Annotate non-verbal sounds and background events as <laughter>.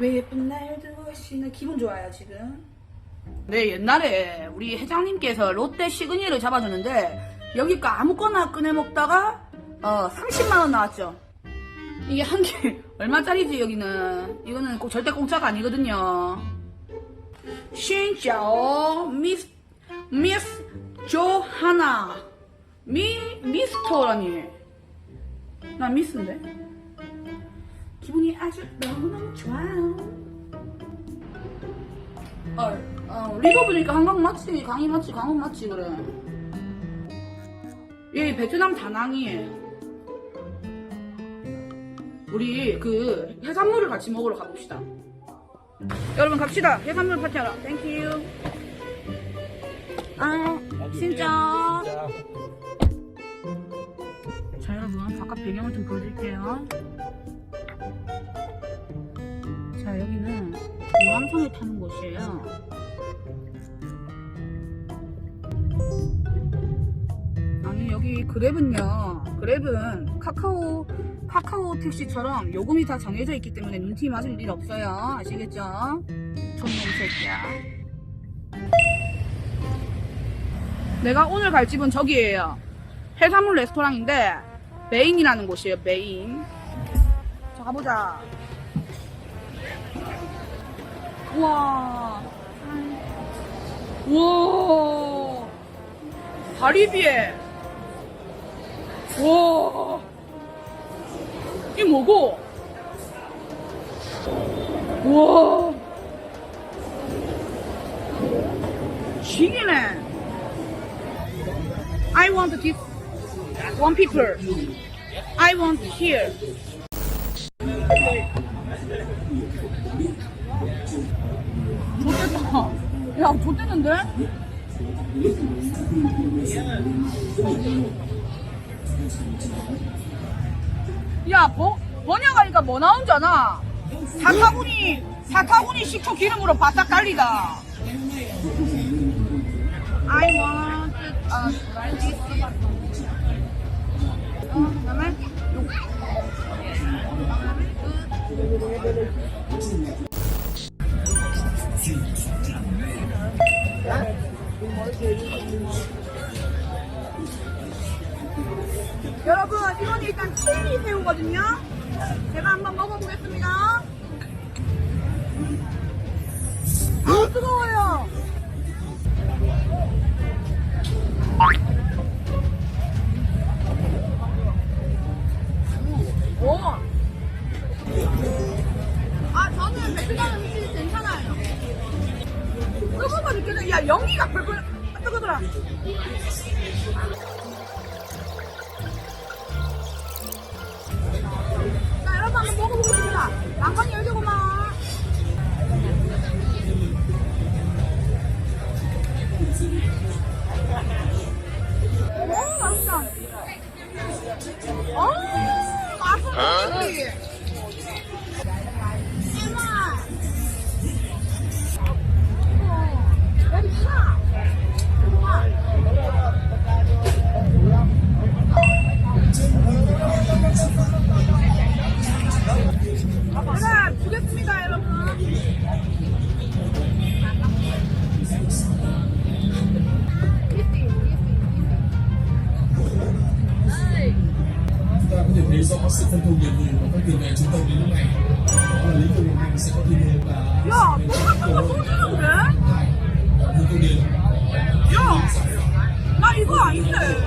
왜 예쁜 날도 시는 기분 좋아요 지금? 네 옛날에 우리 회장님께서 롯데 시그니를 잡아주는데 여기 거 아무거나 꺼내 먹다가 어 30만원 나왔죠. 이게 한 개 <laughs> 얼마짜리지 여기는? 이거는 꼭 절대 공짜가 아니거든요. 신짜오 미스 미스 조하나. 미 미스터라니. 나 미스인데 기분이 아주 너무너무 좋아요. 어, 어 리버 보니까 한강 맞지 강이 맞지 강원 맞지 그래. 얘 베트남 다낭이에요 우리 그 해산물을 같이 먹으러 가봅시다. 여러분 갑시다. 해산물 파티하러. 땡큐 아 진짜. 자 여러분 바깥 배경을 좀 보여드릴게요 유람선을 타는 곳이에요. 아니 여기 그랩은요. 그랩은 카카오 카카오 택시처럼 요금이 다 정해져 있기 때문에 눈티 맞을 일 없어요. 아시겠죠? 존놈 새끼야. 내가 오늘 갈 집은 저기예요. 해산물 레스토랑인데 메인이라는 곳이에요 메인. 자 가보자 우와 우와 다리 비에 우와 이 뭐고 우와 징이네 I want this one people I want here 좋겠다. 야, 좋겠는데? 야, 번, 번역하니까 뭐 나온 줄 아나? 사타구니, 사타구니 식초 기름으로 바싹 깔리다. I want. 어, 그다음에 여러분 이건 일단 칠리 새우거든요. 제가 한번 먹어보겠습니다. 아 뜨거워요 연기가 벌벌 아, 뜨거더라 do sự phân công nhiệm vụ của các tiền vệ trung tâm đến lúc này đó là lý do hoàng anh sẽ có thêm hướng là Yo, no, you got it.